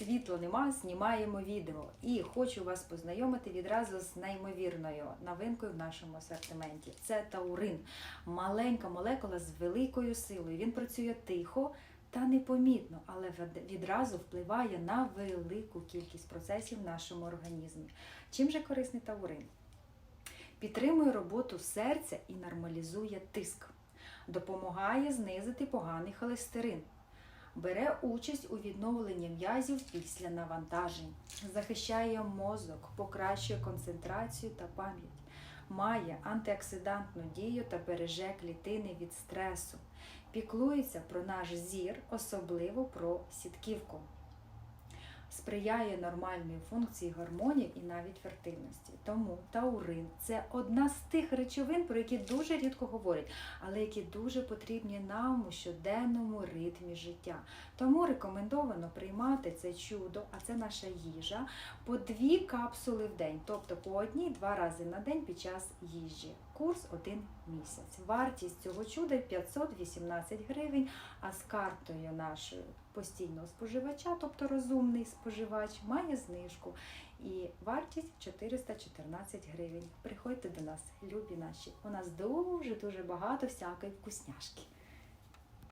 світла нема, знімаємо відео. І хочу вас познайомити відразу з неймовірною новинкою в нашому асортименті. Це таурин. Маленька молекула з великою силою. Він працює тихо та непомітно, але відразу впливає на велику кількість процесів в нашому організмі. Чим же корисний таурин? Підтримує роботу серця і нормалізує тиск, допомагає знизити поганий холестерин, бере участь у відновленні м'язів після навантажень, захищає мозок, покращує концентрацію та пам'ять, має антиоксидантну дію та береже клітини від стресу, піклується про наш зір, особливо про сітківку. Сприяє нормальній функції гормонів і навіть фертильності. Тому таурин це одна з тих речовин, про які дуже рідко говорять, але які дуже потрібні нам у щоденному ритмі життя. Тому рекомендовано приймати це чудо, а це наша їжа, по дві капсули в день, тобто по одній-два рази на день під час їжі. Курс один місяць. Вартість цього чуда 518 гривень, а з картою нашою постійного споживача, тобто розумний споживач, має знижку. І вартість 414 гривень. Приходьте до нас, любі наші. У нас дуже-дуже багато всякої вкусняшки.